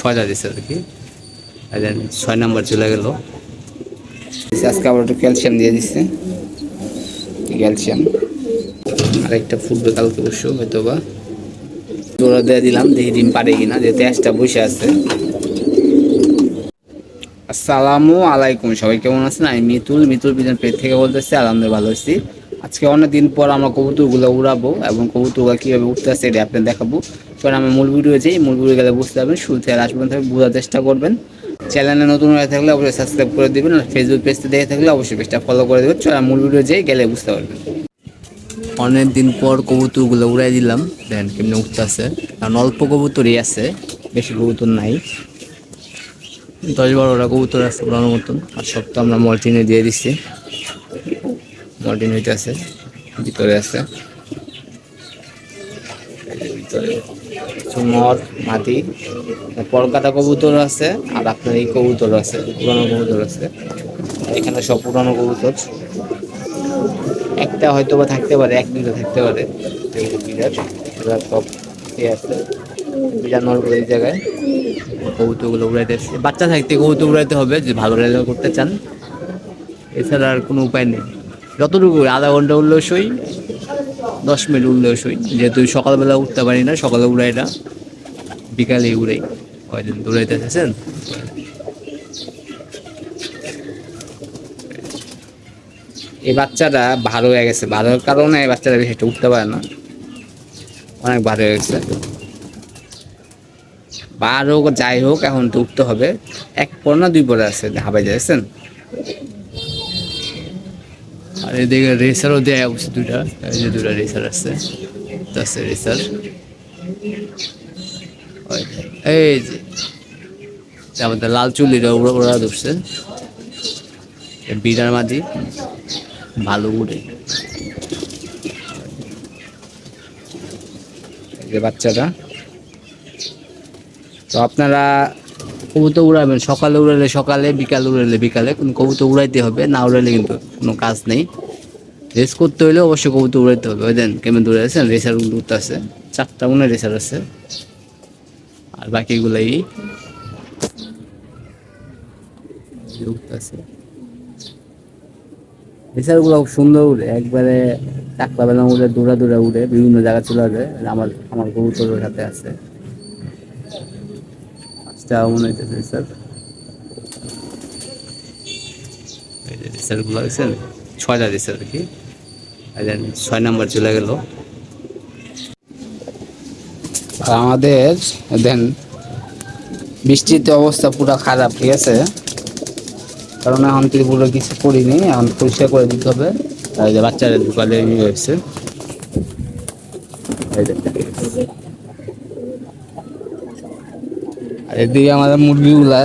ছয়টা দিচ্ছে আর কি। দেন ছয় নাম্বার চলে গেল। আজকে আবার একটু ক্যালসিয়াম দিয়ে দিচ্ছে ক্যালসিয়াম। আর একটা ফুটবে কালকে অবশ্য হয়তো বা দৌড়া দিয়ে দিলাম দেখি ডিম পারে কিনা যে তেজটা বসে আছে। আসসালামু আলাইকুম সবাই কেমন আছেন? আমি মিতুল মিতুল বিজন পেট থেকে বলতেছি আলহামদুলিল্লাহ ভালো আছি। আজকে অনেক দিন পর আমরা কবুতরগুলো উড়াবো এবং কবুতরগুলো কীভাবে উঠতে আসছে এটা আপনাদের দেখাবো। কারণ আমরা মূল ভিডিও যাই। মূল ভিডিও গেলে বুঝতে পারবেন, শুরু থেকে লাস্ট পর্যন্ত বোঝার চেষ্টা করবেন। চ্যানেলে নতুন হয়ে থাকলে অবশ্যই সাবস্ক্রাইব করে দেবেন আর ফেসবুক পেজটা দেখে থাকলে অবশ্যই পেজটা ফলো করে দেবেন। চলো মূল ভিডিও যাই, গেলে বুঝতে পারবেন। অনেক দিন পর কবুতরগুলো উড়াই দিলাম। দেন কেমনি উঠতে আছে কারণ অল্প কবুতরই আছে, বেশি কবুতর নাই। দশ বারোটা কবুতর আছে পুরানো মতন। আর সব তো আমরা মল্টিনে দিয়ে দিচ্ছি মল্টিন হইতে আছে। ভিতরে আছে ভিতরে। নর মাটি, কলকাতা কবুতর আছে, আর আপনার এই কবুতর আছে, পুরানো কবুতর আছে। এখানে সব পুরানো কবুতর। একটা হয়তো বা থাকতে পারে, এক দুটো থাকতে পারে। বিরাট সব এ আছে। বিরাট নরগুলো এই জায়গায় কবুতরগুলো উড়াইতে বাচ্চা থাকতে কবুতর উড়াইতে হবে যে ভালো রেজাল্ট করতে চান। এছাড়া আর কোনো উপায় নেই। যতটুকু আধা ঘণ্টা উঠলেও দশ মিনিট উঠলেও সই যেহেতু সকালবেলা উঠতে পারি না, সকালে উড়াই না। বিকালে উড়াই। কয়দিন দৌড়াইতে এসেছেন এই বাচ্চাটা ভালো হয়ে গেছে। ভালোর কারণে এই বাচ্চাটা বেশি উঠতে পারে না। অনেক ভালো হয়ে গেছে। বার হোক যাই হোক, এখন তো উঠতে হবে। এক পর না দুই পরে আছে হাবাই যাচ্ছেন? আর এদিকে রেসারও দেয় অবশ্য দুটা এই যে দুটা রেসার আছে আছে রেসার এই যে। আমাদের লাল চুলিটা ওরা ওরা ধরছে। বিড়ার মাঝি। ভালো উড়ে। বাচ্চাটা। তো আপনারা কবুতর উড়াবেন, সকালে উড়ালে সকালে, বিকালে উড়ালে বিকালে, কোনো কবুতর উড়াইতে হবে, না উড়ালে কিন্তু কোনো কাজ নেই। রেস করতে হলে অবশ্যই কবুতর উড়াইতে হবে, ওই দেন, কেমন দূরে আছেন? রেসার উড়তে আছে, চারটা মনে রেসার আছে। আর বাকিগুলাই আছে রেসারগুলো খুব সুন্দর উড়ে, একবারে চাকলা বেলা উড়ে দৌড়া দৌড়া উড়ে, বিভিন্ন জায়গা চলে যাবে আমার আমার কবুতরের সাথে আছে। পাঁচটা মনে হইতেছে আর কি। যে ছয় নাম্বার চলে আমাদের, দেন বৃষ্টিতে অবস্থা পুরো খারাপ, ঠিক আছে? কারণ এখন ত্রিপুরা কিছু করিনি, এখন পরিষ্কার করে দিতে হবে। বাচ্চারা ঢুকালে হয়েছে। আর এদিকে আমাদের মুরগিগুলা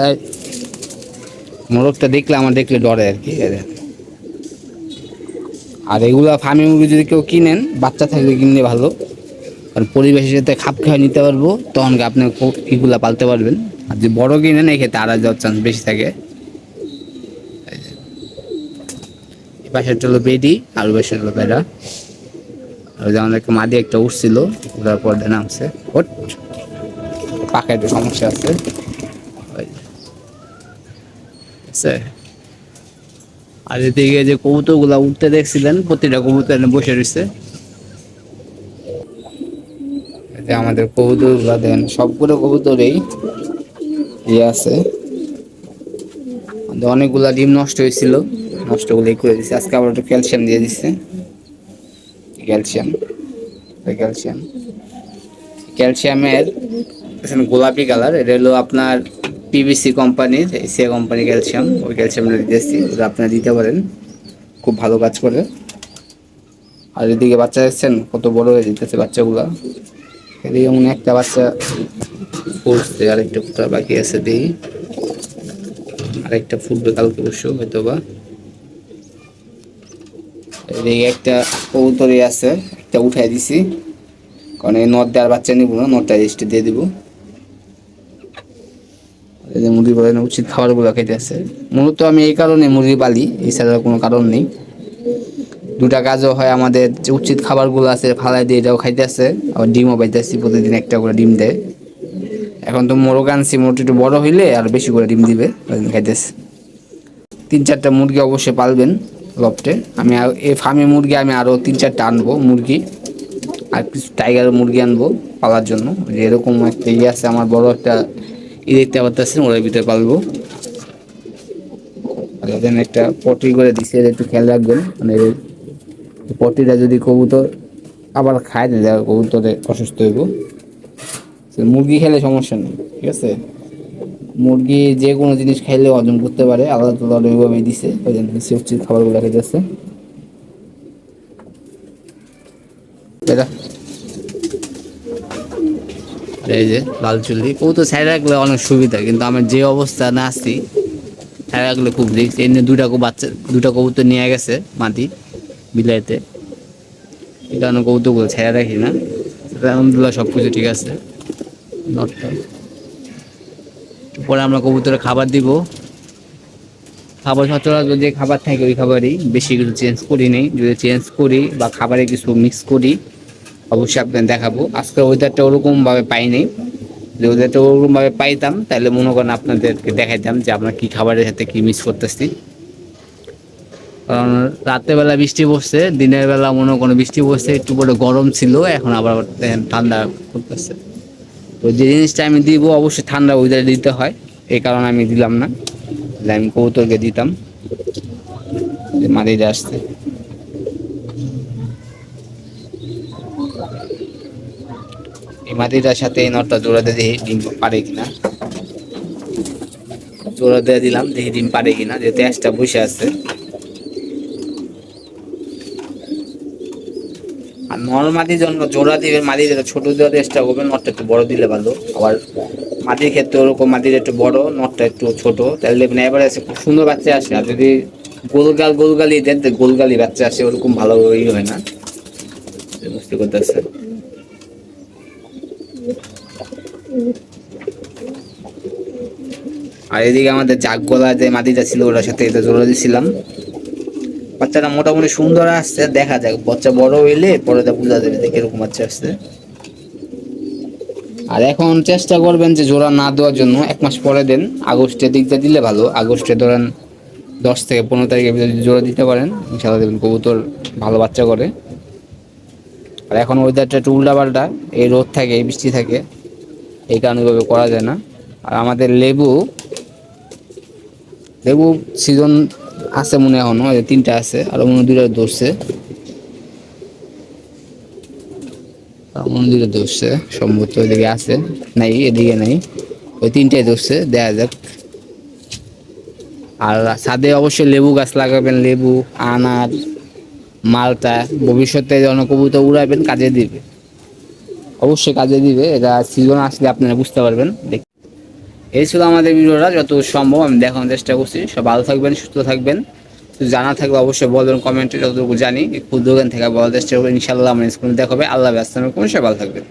মোরগটা দেখলে আমার দেখলে ডরে আর কি আর এগুলা ফার্মি মুরগি যদি কেউ কিনেন, বাচ্চা থাকলে কিনলে ভালো। কারণ পরিবেশের সাথে খাপ খাওয়া নিতে পারব, তখন আপনি এগুলা পালতে পারবেন। আর যে বড় কিনেন এক্ষেত্রে আড়া যাওয়ার চান্স বেশি থাকে। এই পাশের হলো বেডি, আর পাশের হলো বেড়া আর যেমন একটা মাদি একটা উঠছিল, ওটার পর নামছে। ওট। পাকা একটু সমস্যা আছে। আর এদিকে যে কবুতরগুলা উঠতে দেখছিলেন প্রতিটা কবুতর এখানে বসে রয়েছে। যে আমাদের কবুতরগুলা দেন সবগুলো কবুতরেই ইয়ে আছে। অনেকগুলা ডিম নষ্ট হয়েছিল নষ্টগুলো করে দিচ্ছে আজকে আবার একটু ক্যালসিয়াম দিয়ে দিচ্ছে ক্যালসিয়াম ক্যালসিয়াম। ক্যালসিয়ামের এখানে গোলাপি কালার। এটা হলো আপনার পিভিসি কোম্পানির এসিয়া কোম্পানি ক্যালসিয়াম ওই ক্যালসিয়ামটা দিতেছি ওটা আপনারা দিতে পারেন। খুব ভালো কাজ করে। আর এদিকে বাচ্চা দেখছেন, কত বড় হয়ে যেতেছে বাচ্চাগুলা। এদিকে মনে একটা বাচ্চা পড়ছে, আরেকটা ফুটার বাকি আছে দেখি আরেকটা ফুটবে কালকে অবশ্য হয়তো বা এদিকে একটা কবুতরি আছে, একটা উঠাই দিছি। কারণ এই নদ দেওয়ার বাচ্চা নিব না, নদটা দিয়ে দিব। মুরগি বলেন উচিত খাবারগুলো খেতে আছে। মূলত আমি এই কারণে মুরগি পালি এছাড়া কোনো কারণ নেই। দুটা কাজও হয় আমাদের যে উচিত খাবারগুলো আছে, ফালাই দিয়ে এটাও খাইতে আছে। আবার ডিমও পাইতেছি, প্রতিদিন একটা করে ডিম দেয়। এখন তো মোরগ আনছি, মোরগটা একটু বড় হইলে আর বেশি করে ডিম দিবে খাইতেছে। তিন চারটা মুরগি অবশ্যই পালবেন লফটে আমি এই ফার্মে মুরগি আমি আরও তিন চারটা আনব, মুরগি। আর কিছু টাইগার মুরগি আনব পালার জন্য। এরকম একটা ইয়ে আছে, আমার বড় একটা ই দেখতে আবার পাচ্ছেন ওর ভিতরে পালবো। এখানে একটা পটি করে দিচ্ছে একটু খেয়াল রাখবেন। মানে এই পটিটা যদি কবুতর আবার খায় না দেয় কবুতরে অসুস্থ হইব। মুরগি খেলে সমস্যা নেই, ঠিক আছে? মুরগি যে কোনো জিনিস খাইলে হজম করতে পারে আলাদা আলাদা ওইভাবেই দিছে, ওই জন্য খাবারগুলো খেতেছে এই যে, লাল চুল্লি কবুতর ছাই রাখলে অনেক সুবিধা, কিন্তু আমার যে অবস্থা না আসছি ছাই রাখলে খুব রিস্ক এমনি দুটা বাচ্চা দুটা কবুতর নিয়ে গেছে মাটি বিলাইতে। এই কারণে কবুতরগুলো ছেড়ে রাখি না। আলহামদুলিল্লাহ সব কিছু ঠিক আছে। পরে আমরা কবুতরে খাবার দিব। খাবার সচরাচর যে খাবার থাকে ওই খাবারই। বেশি কিছু চেঞ্জ করি নেই। যদি চেঞ্জ করি বা খাবারে কিছু মিক্স করি অবশ্যই আপনাদের দেখাবো। আজকে ওয়েদারটা ওরকমভাবে পাইনি। যদি ওয়েদারটা ওরকমভাবে পাইতাম, তাহলে মনে করেন আপনাদেরকে দেখাইতাম যে আমরা কি খাবারের সাথে কি মিস করতেছি। কারণ রাত্রেবেলা বৃষ্টি পড়ছে, দিনের বেলা মনে কোনো বৃষ্টি পড়ছে, একটু পরে গরম ছিল, এখন আবার ঠান্ডা করতেছে তো যে জিনিসটা আমি দিব, অবশ্যই ঠান্ডা ওয়েদারে দিতে হয়, এই কারণে আমি দিলাম না। আমি কৌতরকে দিতাম যে মাদিটা আসছে এই মাদিটার সাথে এই নটটা জোড়া দিয়ে দেখি ডিম পারে কিনা? জোড়া দিয়ে দিলাম দেখি ডিম পারে কিনা যে তেজটা বসে আছে। আর মাটির জন্য জোড়া দিবেন মাটি যেটা ছোট দেওয়ার চেষ্টা করবেন নটটা একটু বড় দিলে ভালো। আবার মাটির ক্ষেত্রে ওরকম মাটির একটু বড়, নটটা একটু ছোট। তাহলে দেখবেন এবারে আছে খুব সুন্দর বাচ্চা আসে। আর যদি গোলগাল গোলগালি দেন গোলগালি বাচ্চা আসে, ওরকম ভালো ই হয় না। বুঝতে করতেছে আর এদিকে আমাদের জাগ গলা যে মাটিটা ছিল, ওটার সাথে এটা জোড়া দিছিলাম। বাচ্চাটা মোটামুটি সুন্দর আসছে, দেখা যাক। বাচ্চা বড় হইলে পরে তা বোঝা যাবে যে কীরকম বাচ্চা আসছে। আর এখন চেষ্টা করবেন যে জোড়া না দেওয়ার জন্য, এক মাস পরে দেন। আগস্টের দিকটা দিলে ভালো। আগস্টে ধরেন দশ থেকে পনেরো তারিখের ভিতরে জোড়া দিতে পারেন, ইনশাল্লাহ দেবেন কবুতর ভালো বাচ্চা করে। আর এখন ওয়েদারটা একটু উল্টা পাল্টা এই রোদ থাকে বৃষ্টি থাকে, এই কারণে ওইভাবে করা যায় না। আর আমাদের লেবু লেবু সিজন আছে মনে এখনও তিনটা আছে, আর মনে দুইটা ধরছে। আর মনে ধরছে, সম্ভবত ওইদিকে আছে, নাই, এদিকে নাই। ওই তিনটাই ধরছে, দেখা যাক। আর ছাদে অবশ্যই লেবু গাছ লাগাবেন, লেবু, আনার মালটা ভবিষ্যতে যখন কবুতর উড়াবেন, কাজে দিবে। অবশ্যই কাজে দিবে, এটা সিজন আসলে আপনারা বুঝতে পারবেন। দেখ এই ছিল আমাদের ভিডিওটা যত সম্ভব আমি দেখানোর চেষ্টা করছি। সব ভালো থাকবেন, সুস্থ থাকবেন। জানা থাকলে অবশ্যই বলবেন কমেন্টে, যতটুকু জানি। ক্ষুদ্র দোকান থেকে বলার চেষ্টা করবেন ইনশাল্লাহ আমার স্কুলে দেখাবে। আল্লাহ ব্যস্ত সবাই ভালো থাকবেন।